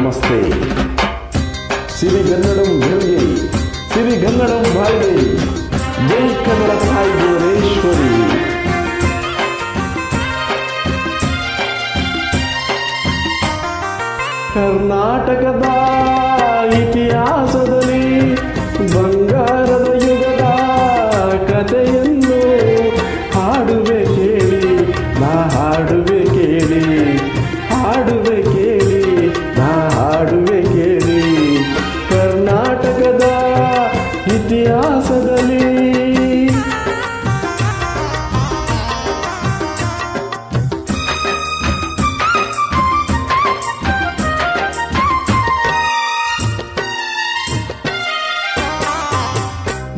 ನಮಸ್ತೆ. ಸಿರಿಗನ್ನಡಂ ಗೆಲ್ಗೆ ಸಿರಿಗನ್ನಡಂ ಬಾಳ್ಗೆ ಜೈ ಕನ್ನಡ ತಾಯಿ ಭುವನೇಶ್ವರಿ ಕರ್ನಾಟಕದ ಇತಿಹಾಸದಲ್ಲಿ ಬಂಗಾರದ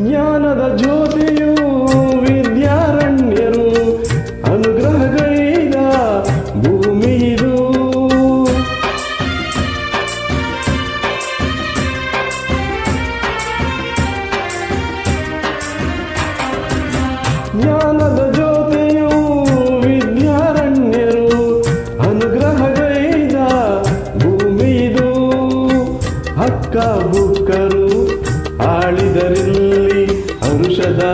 ಜ್ಞಾನದ ಜ್ಯೋತಿಯು ವಿದ್ಯಾರಣ್ಯರು ಅನುಗ್ರಹಗಳಿದ ಭೂಮಿ ಇದು. ಜ್ಞಾನದ ಜ್ಯೋತಿಯು ವಿದ್ಯಾರಣ್ಯರು ಅನುಗ್ರಹಗಳಿದ ಭೂಮಿ ಇದು. ಹಕ್ಕ ಬುಕ್ಕರು ಆಳಿದರಿಲ್ಲಿ. ಹರುಷದ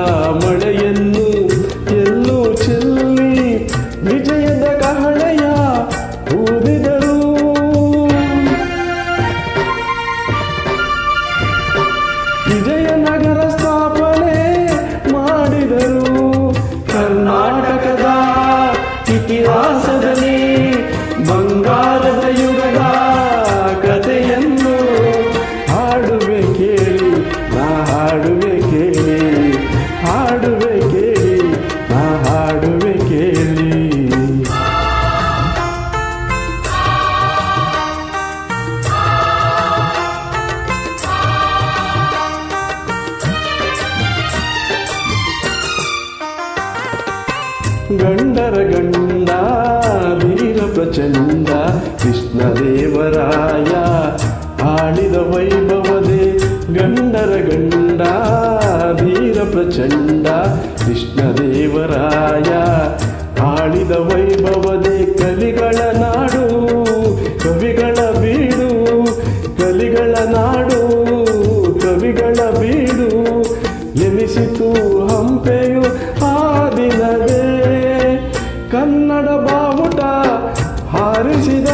ಮಳೆಯನ್ನು ಗಂಡರ ಗಂಡ, ವೀರ ಪ್ರಚಂಡ ಕೃಷ್ಣದೇವರಾಯ ಆಳಿದ ವೈಭವದೇ ಗಂಡರ ಗಂಡ, ವೀರ ಪ್ರಚಂಡ ಕೃಷ್ಣದೇವರಾಯ ಆಳಿದ ವೈಭವದೇ ಕಲಿಗಳ ನಾಡು, ಕವಿಗಳ ಬೀಡು, ಕಲಿಗಳ ನಾಡು, ಕವಿಗಳ ಬೀಡು. ಎನಿಸಿತು ಹಂಪೆಯು ಆ ಹಾರಿಸಿದ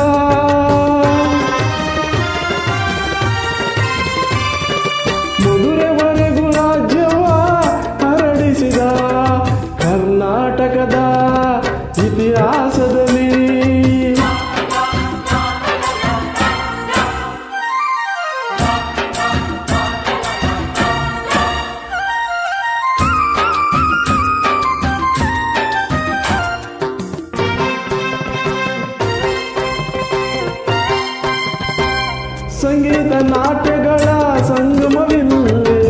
ಸಂಗೀತ ನಾಟ್ಯಗಳ ಸಂಗಮವಿಲ್ಲೇ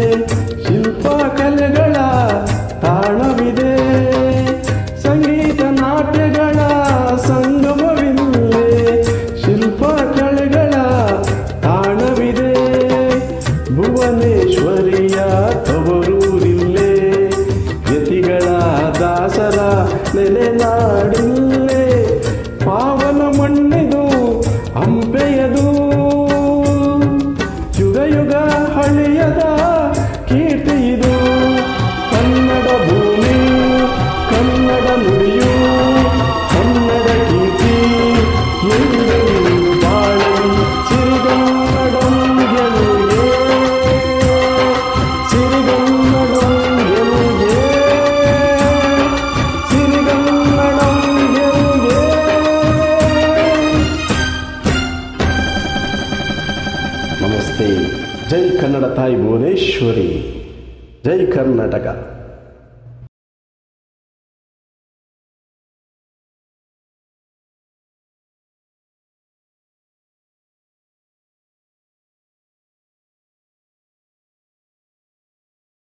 ಶಿಲ್ಪ ಕಲೆಗಳ ತಾಣವಿದೆ. ಸಂಗೀತ ನಾಟ್ಯಗಳ ಸಂಗಮವಿಲ್ಲೇ ಶಿಲ್ಪ ಕಲೆಗಳ ತಾಣವಿದೆ. ಭುವನೇಶ್ವರಿಯ ತವರೂರಿಲ್ಲೇ ಜೈ ಕನ್ನಡ ತಾಯಿ ಭುವನೇಶ್ವರಿ. ಜೈ ಕರ್ನಾಟಕ.